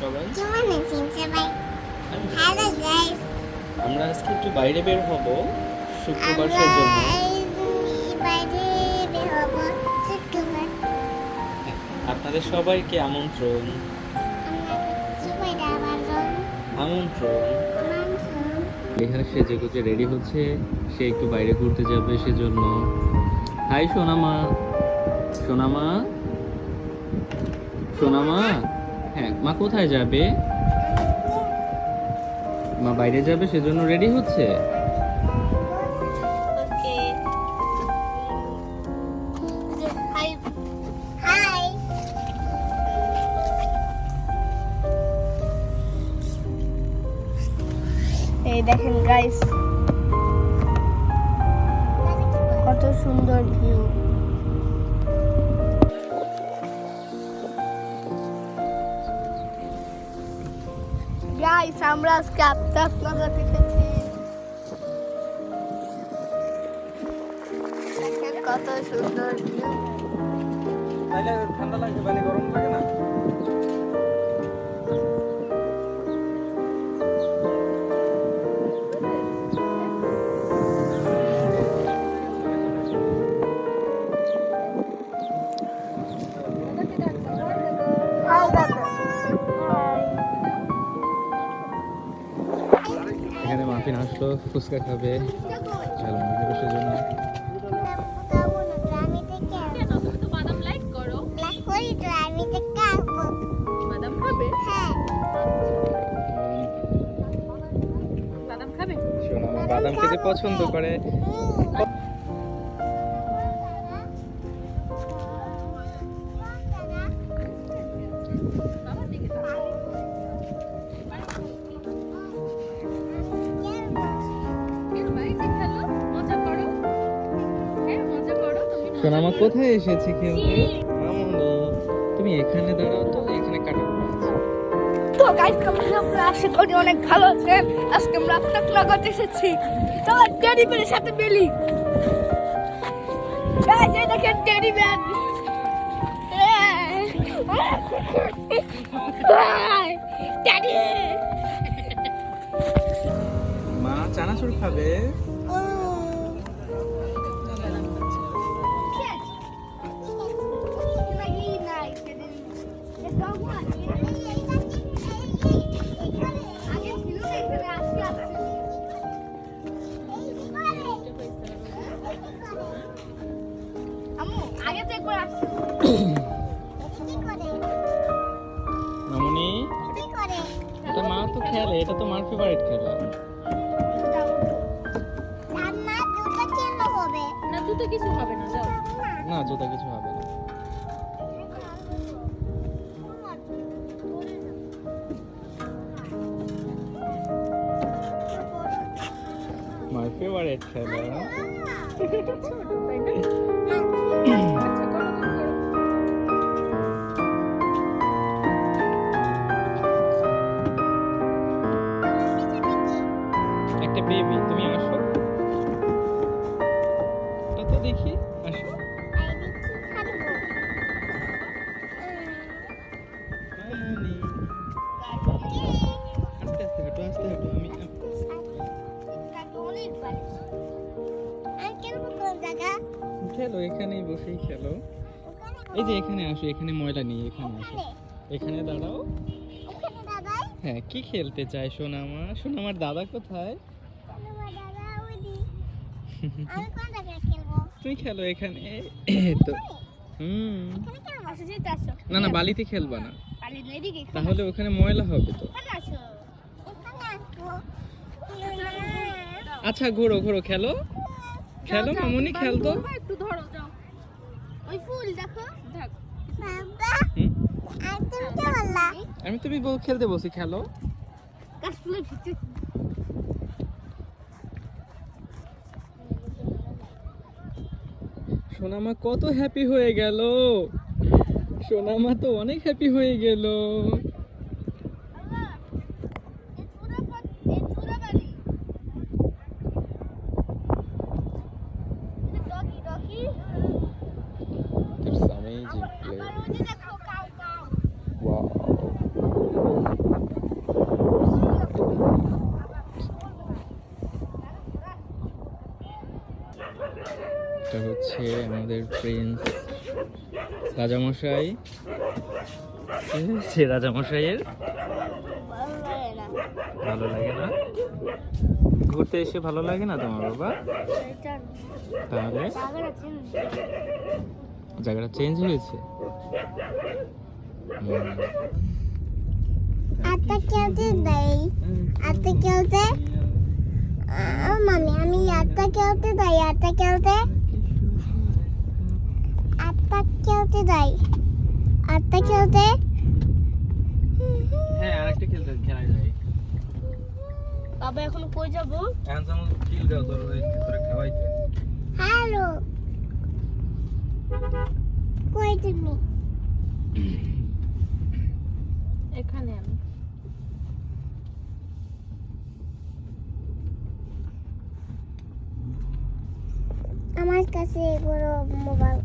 সবাই। কেমন আছেন সবাই হ্যালো গাইস আমরা আজকে একটু বাইরে বের হব শুক্রবার আমরা সেজন্য। এই বাইরে বের হব শুক্রবার। আপনাদের সবাইকে আমন্ত্রণ। আমন্ত্রণ। লেখা সেজে গুজে রেডি হচ্ছে। সে একটু বাইরে ঘুরতে যাবে সেজন্য। হাই সোনামা। সোনামা? সোনামা? হ্যাঁ মা কোথায় যাবে? মা বাইরে যাবে সেজন্য রেডি হচ্ছে? ওকে হাই হাই এই দেখেন গাইস কত সুন্দর ভিউ গাইস আমরা আজকে আত্মা আপনাদের দেখেছি। কত সুন্দর ঠান্ডা লাগছে মানে গরম লাগে না? এখানে মাফিন আসলো ফুচকা খাবে। জন্য বাদাম খেতে পছন্দ ব্ল্যাক সোনামা কোথায় এসেছে খেলতে তুমি এখানে দাঁড়াও তো এখানে কাটা। তো গাইস আমরা আশা করি অনেক ভালো আছেন। আজকে আমরা আপনার নগদ এসেছি। বেলের সাথে মিলি। গাইস এই দেখেন টেডি বেল টেডি মা চানাচুর খাবে? মামনি এটা মা তো খেলে এটা তো মার ফেভারিট খেলা। না তুই তো কিছু হবে না না জুতা কিছু হবে না। মার ফেভারিট খেলা। তাই না? খেলো? এখানেই বসেই খেলো। এই যে এখানে আসো এখানে ময়লা নেই এখানে আসো। এখানে? দাঁড়াও। হ্যাঁ কি খেলতে চাই সোনামা? সোনামার দাদা কোথায়? তুমি খেলো এখানে। তো হুম। না না বালিতে খেলবা না। তাহলে ওখানে ময়লা হবে তো। আচ্ছা ঘোরো ঘোরো খেলো। খেলো মামুনি খেল তো। একটু ধরো যাও। ওই ফুল দেখো। থাক হুম? তুমি কে বললা? আমি তুমি বল- খেলতে বসি খেলো। ভিতরে সোনামা কত হ্যাপি হয়ে গেল। সোনামা তো অনেক হ্যাপি হয়ে গেল। এটা হচ্ছে আমাদের প্রিন্স রাজামশাই। সে রাজামশাইয়ের ভালো লাগে না। ঘুরতে এসে ভালো লাগে না তোমার বাবা? তাহলে? জায়গাটা চেঞ্জ হয়েছে। খেলতে দেই আটটা খেলতে মামি আমি আটটা খেলতে দেই আটটা খেলতে আটটা খেলতে দেই আটটা খেলতে হ্যাঁ আরেকটা খেলতে খেলা যায়। বাবা এখন কই যাব? এখন কিল দাও তোর খাওয়াইতে হ্যালো। কই তুমি এখানে আমি। আমার কাছে এগুলো মোবাইল।